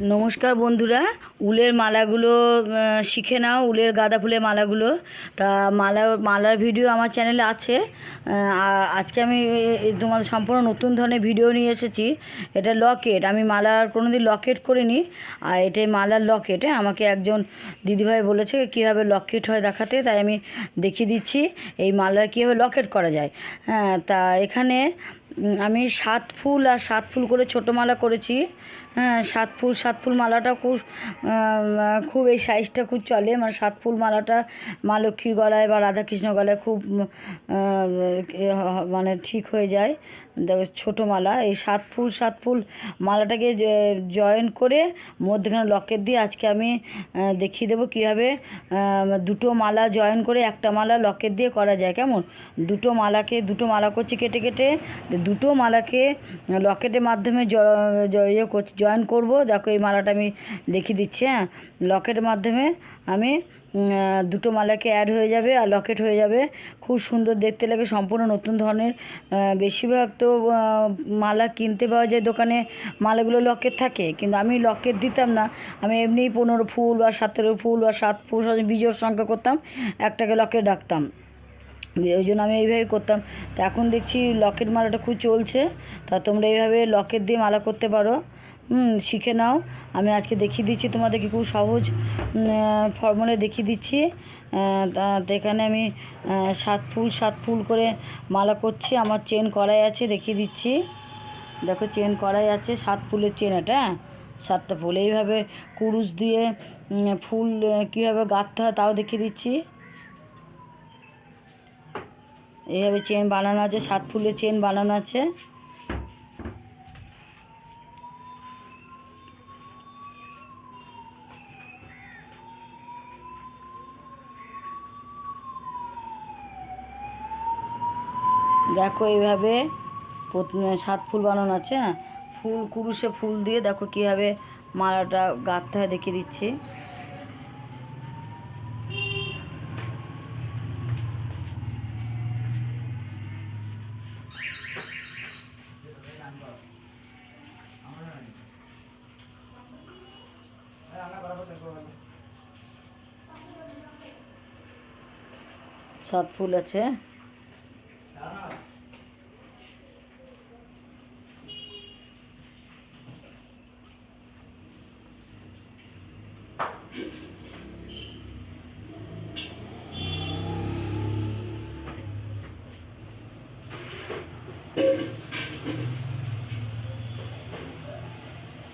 নমস্কার বন্ধুরা, উলের মালাগুলো শিখে নাও, উলের গাঁদা ফুলের মালাগুলো। তা মালা, মালার ভিডিও আমার চ্যানেলে আছে। আজকে আমি তোমাদের সম্পূর্ণ নতুন ধরনের ভিডিও নিয়ে এসেছি। এটা লকেট, আমি মালার কোনো দিন লকেট করিনি। আর এটাই মালার লকেট আমাকে একজন দিদিভাই বলেছে কীভাবে লকেট হয় দেখাতে, তাই আমি দেখিয়ে দিচ্ছি, এই মালার কীভাবে লকেট করা যায়। হ্যাঁ তা এখানে আমি সাত ফুল আর সাত ফুল করে ছোটো মালা করেছি। হ্যাঁ সাত ফুল সাত ফুল মালাটা খুব খুব এই সাইজটা খুব চলে। মানে সাত ফুল মালাটা মা লক্ষ্মীর গলায় বা রাধাকৃষ্ণ গলায় খুব মানে ঠিক হয়ে যায়। ছোটো মালা, এই সাত ফুল সাত ফুল মালাটাকে জয়েন করে মধ্যখানে লকেট দিয়ে আজকে আমি দেখিয়ে দেবো কীভাবে দুটো মালা জয়েন করে একটা মালা লকেট দিয়ে করা যায়, কেমন? দুটো মালাকে, দুটো মালা করছি কেটে কেটে, দুটো মালাকে লকেটের মাধ্যমে ইয়ে করছি, জয়েন করব। দেখো, এই মালাটা আমি দেখিয়ে দিচ্ছি হ্যাঁ? লকেটের মাধ্যমে আমি দুটো মালাকে অ্যাড হয়ে যাবে আর লকেট হয়ে যাবে। খুব সুন্দর দেখতে লাগে, সম্পূর্ণ নতুন ধরনের। বেশিরভাগ তো মালা কিনতে পাওয়া যায় দোকানে, মালাগুলো লকেট থাকে। কিন্তু আমি লকেট দিতাম না। আমি এমনি পনেরো ফুল বা সতেরো ফুল বা সাত ফুল বিজোর সংখ্যা করতাম, একটাকে লকেট রাখতাম ওই জন্য আমি এইভাবে করতাম। তা এখন দেখছি লকেট মালাটা খুব চলছে। তা তোমরা এইভাবে লকেট দিয়ে মালা করতে পারো। হুম, শিখে নাও। আমি আজকে দেখিয়ে দিচ্ছি তোমাদেরকে খুব সহজ ফর্মুলা দেখিয়ে দিচ্ছি। এখানে আমি সাত ফুল সাত ফুল করে মালা করছি। আমার চেন করাই আছে, দেখিয়ে দিচ্ছি। দেখো, চেন করাই আছে, সাত ফুলের চেন এটা হ্যাঁ? সাতটা ফুল। এইভাবে কুরুশ দিয়ে ফুল কীভাবে গাঁথতে হয় তাও দেখিয়ে দিচ্ছি। এইভাবে চেন বানানো আছে, সাত ফুলের চেন বানানো আছে। দেখো এইভাবে সাত ফুল বানানো আছে হ্যাঁ? ফুল কুরুশে ফুল দিয়ে দেখো কীভাবে মালাটা গাঁথতে হয় দেখিয়ে দিচ্ছি। সাত ফুল আছে।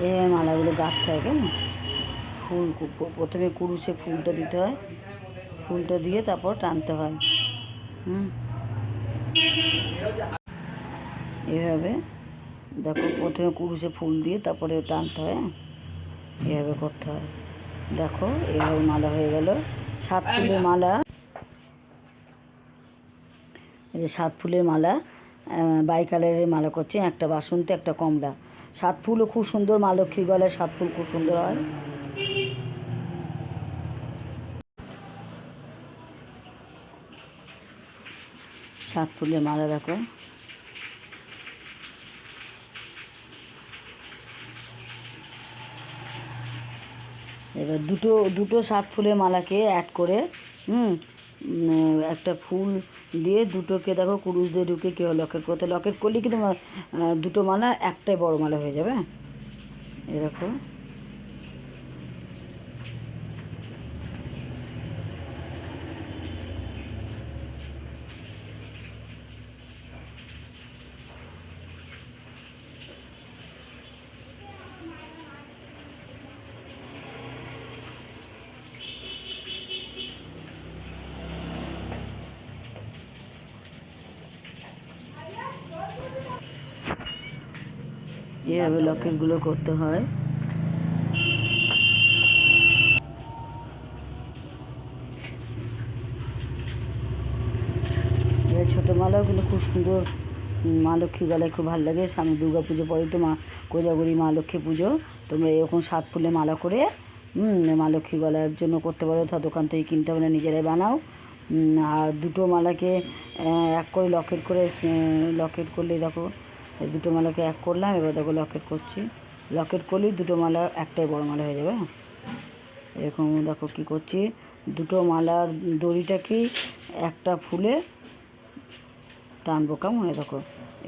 এই মালাগুলো গাঁথতে হয় কেন? ফুল প্রথমে কুরুষে ফুলটা দিতে হয়। ফুলটা দিয়ে তারপর টানতে হয়। হুম। এভাবে, দেখো, প্রথমে কুরুশে ফুল দিয়ে তারপরে টানতে হয় হ্যাঁ? এভাবে করতে হয়। দেখো এভাবে মালা হয়ে গেল। সাত ফুলের মালা। এই যে সাত ফুলের মালা বাই কালারের মালা করছে একটা বাসন্তী একটা কমলা। সাত ফুলও খুব সুন্দর মা লক্ষ্মীর গলায় সাত ফুল খুব সুন্দর হয়। সাত ফুলের মালা দেখো। এবার দুটো দুটো সাত ফুলের মালাকে অ্যাড করে, হুম একটা ফুল দিয়ে দুটোকে দেখো কুরুশ দিয়ে ঢুকে কেউ লকেট করতে লকেট করলে কিন্তু দুটো মালা একটাই বড় মালা হয়ে যাবে। এই এভাবে লকেটগুলো করতে হয়। ছোটো মালাও কিন্তু খুব সুন্দর মা লক্ষ্মী গলায় খুব ভালো লাগে। সামনে দুর্গা পুজো পরে তো মা কোজাগরি মা লক্ষ্মী পুজো। তোমরা এরকম সাত ফুলে মালা করে হুম, মা লক্ষ্মী গলার জন্য করতে পারো। তা দোকান থেকে কিনতে হবে নিজেরাই বানাও। আর দুটো মালাকে এক করে লকেট করে লকেট করলে দেখো এই দুটো মালাকে এক করলাম, এবার দেখো লকেট করছি। লকেট করলেই দুটো মালা একটাই বড় মালা হয়ে যাবে। এরকম দেখো কী করছি। দুটো মালার দড়িটাকেই একটা ফুলে টানবো কেমন? দেখো,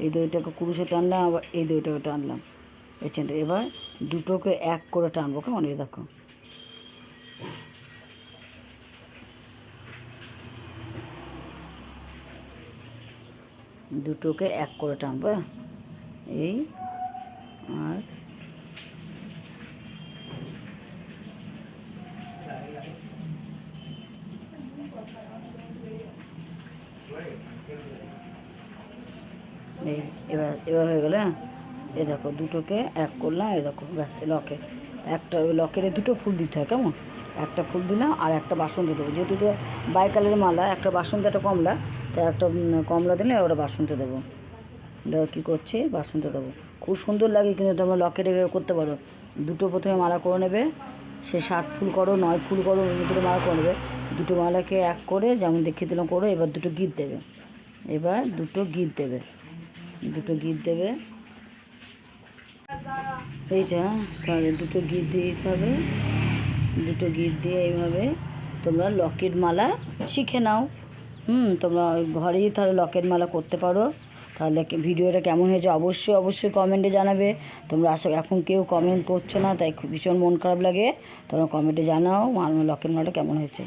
এই দড়িটাকে কুরুশে টানলাম, আবার এই দড়িটাকে টানলাম। চেনটা এবার দুটোকে এক করে টানবো কেমন? এই দেখো। দুটোকে এক করে টানবো হ্যাঁ? এই আর এই এবার এবার হয়ে গেল হ্যাঁ? এ দেখো, দুটোকে এক করলাম, এই দেখো, ব্যাস লকে। একটা লকেরে দুটো ফুল দিতে হয়, কেমন? একটা ফুল দিলাম আর একটা বাসন বাসন্তী দেবো। যেহেতু এটা বাইকালের মালা, একটা বাসন্তী একটা কমলা, তাই একটা কমলা দিলে ওটা বাসন্তী দেবো। দেখো কী করছি? বাসন্তী দেবো খুব সুন্দর লাগে কিন্তু তোমরা লকেট এভাবে করতে পারো। দুটো প্রথমে মালা করে নেবে, সে সাত ফুল করো, নয় ফুল করো দুটো মালা করে নেবে। দুটো মালাকে এক করে যেমন দেখিয়ে দিলাম করো, এবার দুটো গিট দেবে। এবার দুটো গিট দেবে। দুটো গিট দেবে। এইটা তাহলে দুটো গিট দিয়ে দিতে হবে। দুটো গিট দিয়ে এইভাবে তোমরা লকেট মালা শিখে নাও। হুম, তোমরা ঘরেই তাহলে লকেট মালা করতে পারো। তাহলে ভিডিওটা কেমন হয়েছে অবশ্যই অবশ্যই কমেন্টে জানাবে। তোমরা আসো এখন কেউ কমেন্ট করছ না, তাই ভীষণ মন খারাপ লাগে। তোমরা কমেন্টে জানাও আমার লকেট মালটা কেমন হয়েছে।